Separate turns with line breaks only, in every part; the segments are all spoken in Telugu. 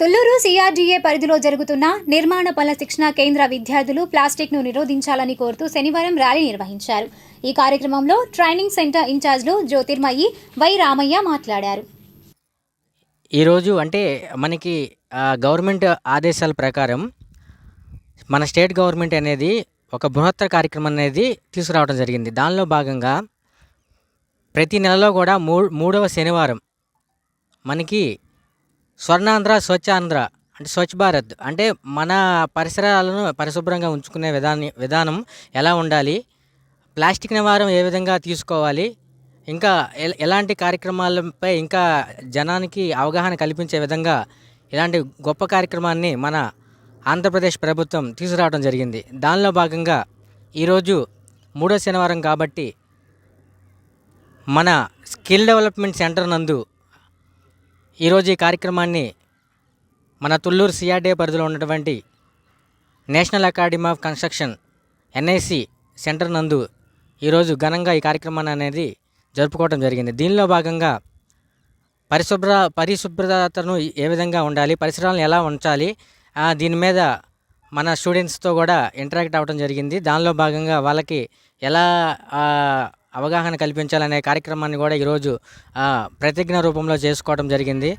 తుళ్ళూరు సిఆర్డీఏ పరిధిలో జరుగుతున్న నిర్మాణ పనుల శిక్షణ కేంద్ర విద్యార్థులు ప్లాస్టిక్ను నిరోధించాలని కోరుతూ శనివారం ర్యాలీ నిర్వహించారు. ఈ కార్యక్రమంలో ట్రైనింగ్ సెంటర్ ఇన్ఛార్జ్లు జ్యోతిర్మయి వై రామయ్య మాట్లాడారు.
ఈరోజు అంటే మనకి గవర్నమెంట్ ఆదేశాల ప్రకారం మన స్టేట్ గవర్నమెంట్ అనేది ఒక బృహత్తర కార్యక్రమం అనేది తీసుకురావడం జరిగింది. దానిలో భాగంగా ప్రతి నెలలో కూడా మూ మూడవ శనివారం మనకి స్వర్ణాంధ్ర స్వచ్ఛాంధ్ర అంటే స్వచ్ఛ భారత్ అంటే మన పరిసరాలను పరిశుభ్రంగా ఉంచుకునే విధాని విధానం ఎలా ఉండాలి? ప్లాస్టిక్ నివారం ఏ విధంగా తీసుకోవాలి? ఇంకా ఎలాంటి కార్యక్రమాలపై ఇంకా జనానికి అవగాహన కల్పించే విధంగా ఇలాంటి గొప్ప కార్యక్రమాన్ని మన ఆంధ్రప్రదేశ్ ప్రభుత్వం తీసుకురావడం జరిగింది. దానిలో భాగంగా ఈరోజు మూడో శనివారం కాబట్టి మన స్కిల్ డెవలప్మెంట్ సెంటర్ నందు ఈరోజు ఈ కార్యక్రమాన్ని మన Thullur C R D A పరిధిలో ఉన్నటువంటి National Academy of Construction N I C centre నందు ఈరోజు ఘనంగా ఈ కార్యక్రమాన్ని అనేది జరుపుకోవడం జరిగింది. దీనిలో భాగంగా పరిశుభ్ర పరిశుభ్రతను ఏ విధంగా ఉండాలి పరిసరాలను ఎలా ఉంచాలి దీని మీద మన స్టూడెంట్స్తో కూడా ఇంటరాక్ట్ అవ్వడం జరిగింది. దానిలో భాగంగా వాళ్ళకి ఎలా అవగాహన కల్పించాలనే కార్యక్రమాన్ని కూడా ఈరోజు ప్రతిజ్ఞ రూపంలో చేసుకోవడం జరిగింది.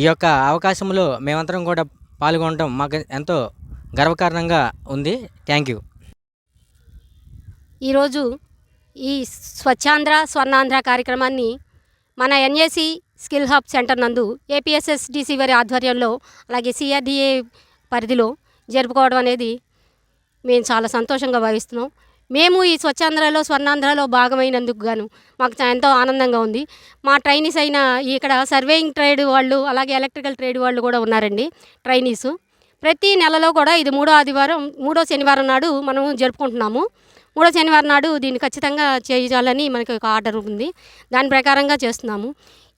ఈ యొక్క అవకాశంలో మేమందరం కూడా పాల్గొనడం మాకు ఎంతో గర్వకారణంగా ఉంది. Thank you.
ఈరోజు ఈ స్వచ్ఛాంధ్ర స్వర్ణాంధ్ర కార్యక్రమాన్ని మన ఎన్ఏసి స్కిల్ హబ్ సెంటర్ నందు ఏపీఎస్ఎస్డిసి వారి ఆధ్వర్యంలో అలాగే సిఆర్డిఏ పరిధిలో జరుపుకోవడం అనేది మేము చాలా సంతోషంగా భావిస్తున్నాం. మేము ఈ స్వచ్ఛాంధ్రలో స్వర్ణాంధ్రలో భాగమైనందుకు గాను మాకు ఎంతో ఆనందంగా ఉంది. మా ట్రైనీస్ అయిన ఇక్కడ సర్వేయింగ్ ట్రేడ్ వాళ్ళు అలాగే ఎలక్ట్రికల్ ట్రేడ్ వాళ్ళు కూడా ఉన్నారండి ట్రైనీసు. ప్రతి నెలలో కూడా ఇది మూడో ఆదివారం మూడో శనివారం నాడు మనం జరుపుకుంటున్నాము. మూడో శనివారం నాడు దీన్ని ఖచ్చితంగా చేయాలని మనకి ఒక ఆర్డర్ ఉంది. దాని ప్రకారంగా చేస్తున్నాము.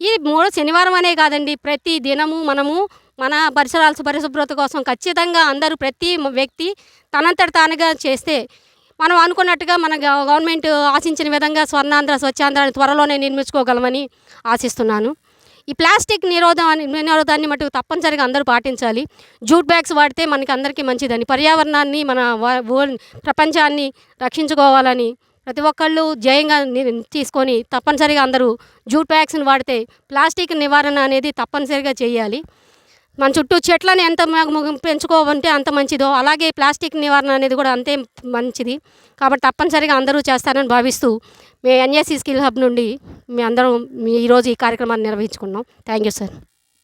ఈ మూడో శనివారం అనే కాదండి ప్రతి దినము మనము మన పరిసరాల పరిశుభ్రత కోసం ఖచ్చితంగా అందరూ ప్రతి వ్యక్తి తనంతట తానుగా చేస్తే మనం అనుకున్నట్టుగా మన గవర్నమెంట్ ఆశించిన విధంగా స్వర్ణాంధ్ర స్వచ్ఛాంధ్రాన్ని త్వరలోనే నిర్మించుకోగలమని ఆశిస్తున్నాను. ఈ ప్లాస్టిక్ నిరోధం నిరోధాన్ని మటుకు తప్పనిసరిగా అందరూ పాటించాలి. జూట్ బ్యాగ్స్ వాడితే మనకి అందరికీ మంచిదని. పర్యావరణాన్ని మన ప్రపంచాన్ని రక్షించుకోవాలని ప్రతి ఒక్కళ్ళు జయంగా ని- తీసుకొని తప్పనిసరిగా అందరూ జూట్ బ్యాగ్స్ని వాడితే ప్లాస్టిక్ నివారణ అనేది తప్పనిసరిగా చేయాలి. మన చుట్టూ చెట్లను ఎంత పెంచుకోవంటే అంత మంచిదో. అలాగే ప్లాస్టిక్ నివారణ అనేది కూడా అంతే మంచిది. కాబట్టి తప్పనిసరిగా అందరూ చేస్తారని భావిస్తూ మేము ఎన్ఎస్సి స్కిల్ హబ్ నుండి మీ అందరం మీ ఈరోజు ఈ కార్యక్రమాన్ని నిర్వహించుకున్నాం. Thank you sir.